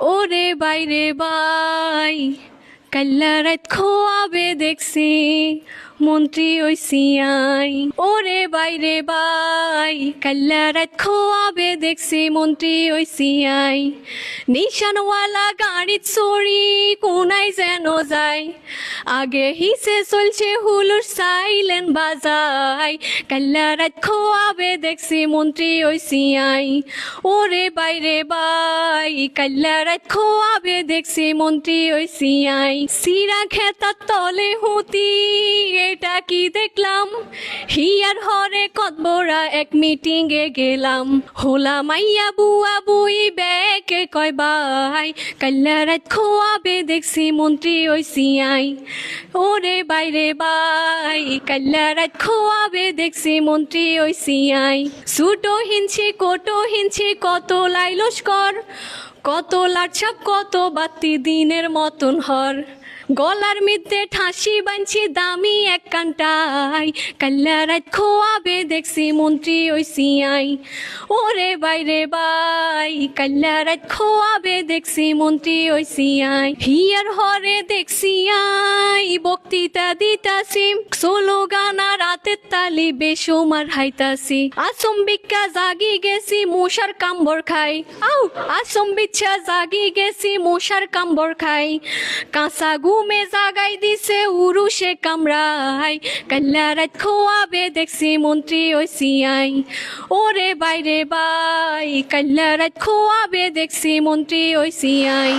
ওরে বাইরে বাই কাল্লা রাত খোয়াবে দেখছি, মন্ত্রী ওই সিয়াই ওরে বাইরে বাই কাল্লা রাত খোয়াবে দেখছি, মন্ত্রী ওই সিয়াই নিশানওয়ালা গাড়ি চড়ি কোনাই যেন যায় আগে হিসে চলছে হুলুর সাইলেন বাজাই। কাল্লা রাত খোয়াবে দেখছি মন্ত্রী ওই সিয়াই ওরে বাইরে বাই, কাল্লা রাত খোয়াবে দেখছি মন্ত্রী ওই সিয়াই সিরা খেতার তলে হুতি, এটা কি দেখলাম? হিয়ার হরে কতবরা এক মিটিং এ গেলাম। হোলা মাইয়া বুয়া বুই বেকে কয় বাই? কাল্লা রাত খোয়াবে দেখছি মন্ত্রী ওই সিয়াই ওরে বাইরে বাই কাল্লা রাত খোয়াবে দেখছি মন্ত্রী ওই সিয়াই সুটো হিনছি, কোটো হিনছি, কত লাইলস্কর কত লাটছাপ কত বাতি দিনের মতন হর। গলার মধ্যে ঠাসি বানছি দামি এক কান্টাই কাল্লা রাত খোয়াবে দেখছি মন্ত্রী ওই সিয়াই ওরে বাইরে বাই, কাল্লা রাত খোয়াবে দেখছি মন্ত্রী ওই সিয়াই হিয়ার হরে দেখছি আই, বক্তৃতা দিতাছি। স্লোগানা রাতের তালি বেসুমার হাইতাছি। আসম বিক্কা জাগি গেছি মশার কাম্বর খাই। আউ আসম বিচ্ছা জাগি গেছি মশার কাম্বর খাই। কাঁচা ঘুমে জাগাই দিছে উরুষে কামড়াই কাল্লা রাত খোয়াবে দেখছি মন্ত্রী ওই সিয়াই ওরে বাইরে বাই, কাল্লা রাত খোয়াবে দেখছি মন্ত্রী ওই সিয়াই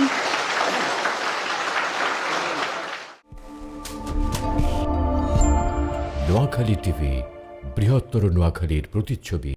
নোয়াখালী টিভি, বৃহত্তর নোয়াখালীর প্রতিচ্ছবি।